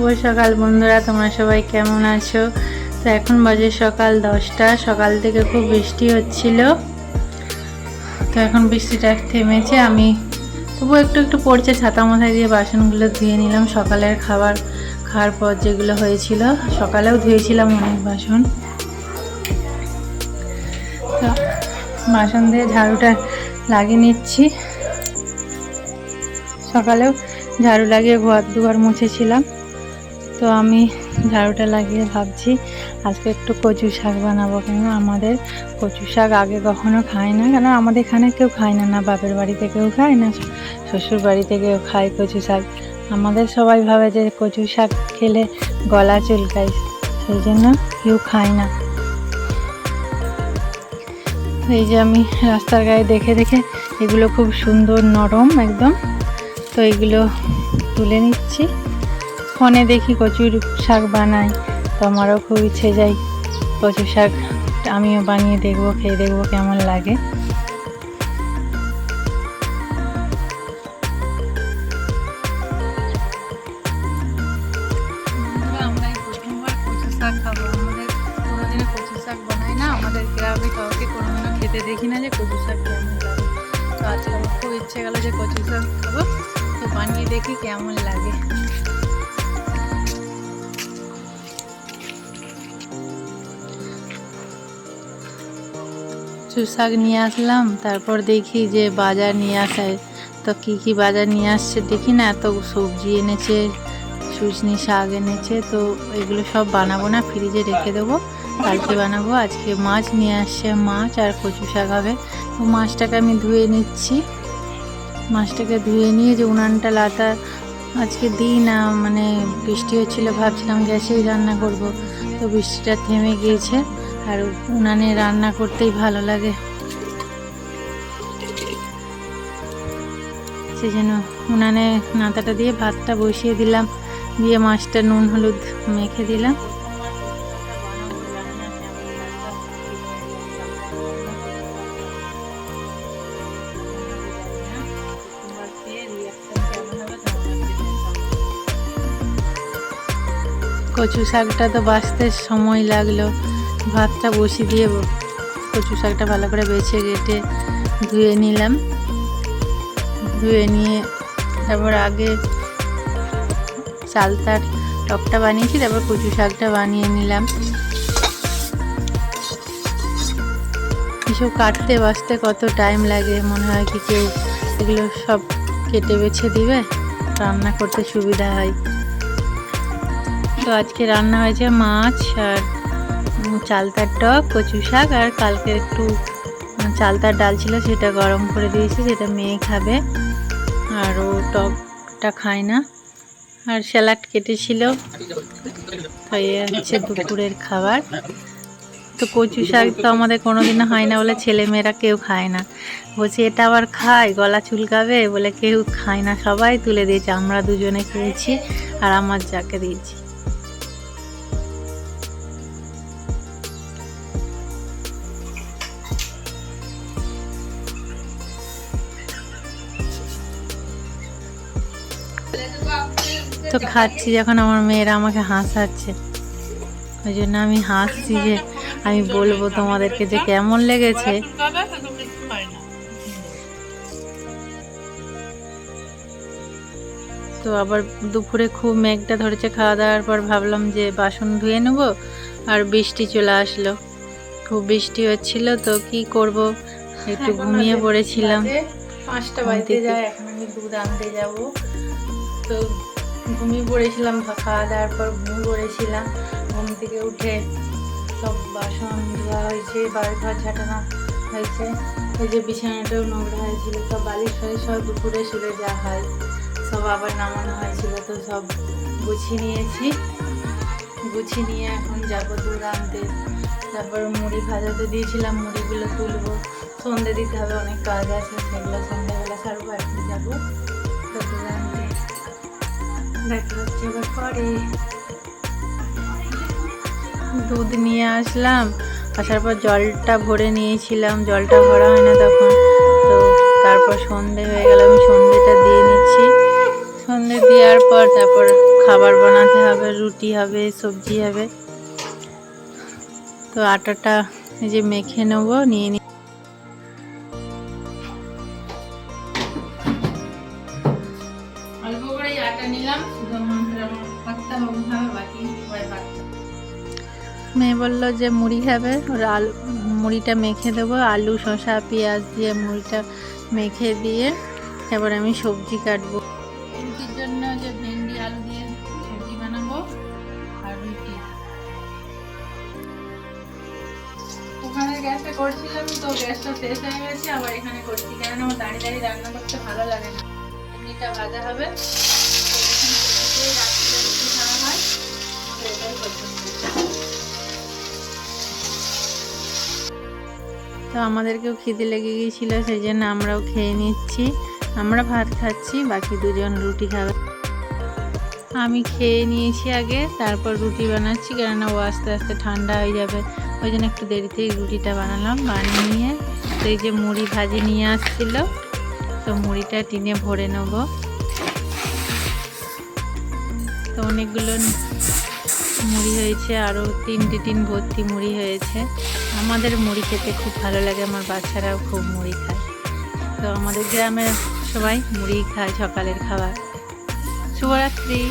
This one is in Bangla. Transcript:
শুভ সকাল বন্ধুরা, তোমরা সবাই কেমন আছো? তো এখন বাজে সকাল দশটা, সকাল থেকে খুব বৃষ্টি হচ্ছিল। তো এখন বৃষ্টিটা থেমেছে, আমি তবু একটু একটু পড়ছে, ছাতা মাথায় দিয়ে বাসনগুলো ধুয়ে নিলাম। সকালের খাবার খাওয়ার পর যেগুলো হয়েছিল, সকালেও ধুয়েছিলাম অনেক বাসন। তো বাসন দিয়ে ঝাড়ুটা লাগিয়ে নিচ্ছি। সকালেও ঝাড়ু লাগিয়ে ঘর দুয়ার মুছেছিলাম। তো আমি ঝাড়ুটা লাগিয়ে ভাবছি আজকে একটু কচু শাক বানাবো কেন? আমাদের কচু শাক আগে কখনো খায় না কেন? আমাদের এখানে কেউ খায় না না বাপের বাড়িতে কেউ খায় না, শ্বশুর বাড়িতে কেউ খায় কচু শাক। আমাদের সবাই ভাবে যে কচু শাক খেলে গলা চুলকায়, সেই জন্য কেউ খায় না। এই যে আমি রাস্তার গায়ে দেখে দেখে এগুলো খুব সুন্দর নরম একদম। তো এগুলো তুলে নিচ্ছি। ফোনে দেখি কচুর শাক বানাই, তো আমারও খুব ইচ্ছে যাই কচু শাক। আমিও বানিয়ে দেখব, খেয়ে দেখব কেমন লাগে। খেতে দেখি না যে কচু শাক কেমন লাগে। তো আজকে খুব ইচ্ছে গেল যে কচু শাক খাব, তো বানিয়ে দেখি কেমন লাগে। কচু শাক নিয়ে আসলাম, তারপর দেখি যে বাজার নিয়ে আসায় তো কি কি বাজার নিয়ে আসছে দেখি না, এত সবজি এনেছে সুজনি শাক এনেছে, তো এগুলো সব বানাবো না, ফ্রিজে রেখে দেবো, কালকে বানাবো, আজকে মাছ নিয়ে আসছে মাছ আর কচু শাক হবে। তো মাছটাকে আমি ধুয়ে নিচ্ছি। মাছটাকে ধুয়ে নিয়ে যে উনানটা লাতা আজকে দিই না মানে বৃষ্টি হচ্ছিল, ভাবছিলাম গ্যাসেই রান্না করব। তো বৃষ্টিটা থেমে গিয়েছে। আর উনানে রান্না করতেই ভালো লাগে। সেই জন্য উনানে নাতাটা দিয়ে ভাতটা বসিয়ে দিলাম, দিয়ে মাছটা নুন, হলুদ মেখে দিলাম। কচু শাকটা তো বাঁচতে সময় লাগল। ভাতটা বসিয়ে দিয়ে কচু শাকটা ভালো করে বেছে কেটে ধুয়ে নিলাম। ধুয়ে নিয়ে তারপর আগে চালতার টকটা বানিয়েছি, তারপর কচু শাকটা বানিয়ে নিলাম। এসব কাটতে বাঁচতে কত টাইম লাগে, মনে হয় কি কেউ এগুলো সব কেটে বেছে দিবে? রান্না করতে সুবিধা হয়। তো আজকে রান্না হয়েছে মাছ আর চালতার টক, কচু শাক, আর কালকে একটু চালতার ডাল ছিল সেটা গরম করে দিয়েছি সেটা মেয়ে খাবে। আর ও টকটা খায় না। আর স্যালাড কেটেছিল। তো এই হচ্ছে দুপুরের খাবার। তো কচু শাক তো আমাদের কোনো কোনোদিনও হয় না বলে ছেলেমেয়েরা কেউ খায় না। বলছে, এটা আবার খায় গলা চুলকাবে? বলে, কেউ খায় না, সবাই তুলে দিয়েছে, আমরা দুজনে খেয়েছি, আর আমার যাকে দিয়েছি। তো খাচ্ছি যখন আমার মেয়েরা আমাকে হাসাচ্ছে। ওই জন্য আমি হাসছি যে আমি বলব তোমাদেরকে যে কেমন লেগেছে। তো আবার দুপুরে খুব মেঘটা ধরেছে খাওয়া দাওয়ার পর ভাবলাম যে বাসন ধুয়ে নেব আর বৃষ্টি চলে আসলো। খুব বৃষ্টি হচ্ছিল তো কি করব? একটু ঘুমিয়ে পড়েছিলাম। পাঁচটা বাজতে যায় এখন আমি দুধ আনতে যাব। তো ঘুমিয়ে পড়েছিলাম খাওয়া দাওয়ার পর ঘুম পড়েছিলাম। ঘুম থেকে উঠে সব বাসন ধোয়া হয়েছে, বাড়ি ঘর ঝাঁটানো হয়েছে। এই যে বিছানাটাও নোংরা হয়েছিল সব বালিশ হয়ে সব দুপুরে শুলে যা হয়। সব আবার নামানো হয়েছিল, তো সব গুছিয়ে নিয়েছি। গুছিয়ে নিয়ে এখন যাব দুধ আনতে। তারপর মুড়ি ভাজাতে দিয়েছিলাম, মুড়িগুলো তুলবো। সন্ধে দিতে হবে, অনেক কাজ আছে, সেগুলো সন্ধ্যাবেলা সারবো, এখন যাব। তো দুধ আনতে। দুধ নিয়ে আসলাম, আসার পর জলটা ভরে নিয়েছিলাম, জলটা ভরা হয় না তখন। তো তারপর সন্ধে হয়ে গেল, আমি সন্ধেটা দিয়ে নিচ্ছি। সন্ধে দেওয়ার পর তারপর খাবার বানাতে হবে, রুটি হবে, সবজি হবে। তো আটাটা যে মেখে নেব, নিয়ে নি অল্প নিলাম শুধু পাত্তা হবে বাকি মেয়ে বলল যে মুড়ি খাবে ওর আলু মুড়িটা মেখে দেবো আলু শসা পেঁয়াজ দিয়ে মুড়িটা মেখে দিয়ে এবার আমি সবজি কাটবো। রুটির জন্য যে ভেন্ডি আলু দিয়ে সবজি বানাবো আর রুটি। ওখানে গ্যাসে করছিলাম তো গ্যাসটা শেষ হয়ে গেছে আবার এখানে করছি আমার দাঁড়িয়ে দাঁড়িয়ে রান্না করতে ভালো লাগে না। ভেন্ডিটা ভাজা হবে। তো আমাদেরকেও খিদে লেগে গিয়েছিল, সেই জন্য আমরাও খেয়ে নিচ্ছি। আমরা ভাত খাচ্ছি, বাকি দুজন রুটি খাবে। আমি খেয়ে নিয়েছি আগে, তারপর রুটি বানাচ্ছি, কেননা ও আস্তে আস্তে ঠান্ডা হয়ে যাবে। ওই জন্য একটু দেরিতেই রুটিটা বানালাম, বানিয়ে তো এই যে মুড়ি ভাজি নিয়ে আসছিল, তো মুড়িটা টিনে ভরে নেব। তো অনেকগুলো মুড়ি হয়েছে আরও তিনটে তিন ভর্তি মুড়ি হয়েছে। আমাদের মুড়ি খেতে খুব ভালো লাগে, আমার বাচ্চারাও খুব মুড়ি খায়। তো আমাদের গ্রামের সবাই মুড়ি খায় সকালের খাবার। শুভরাত্রি।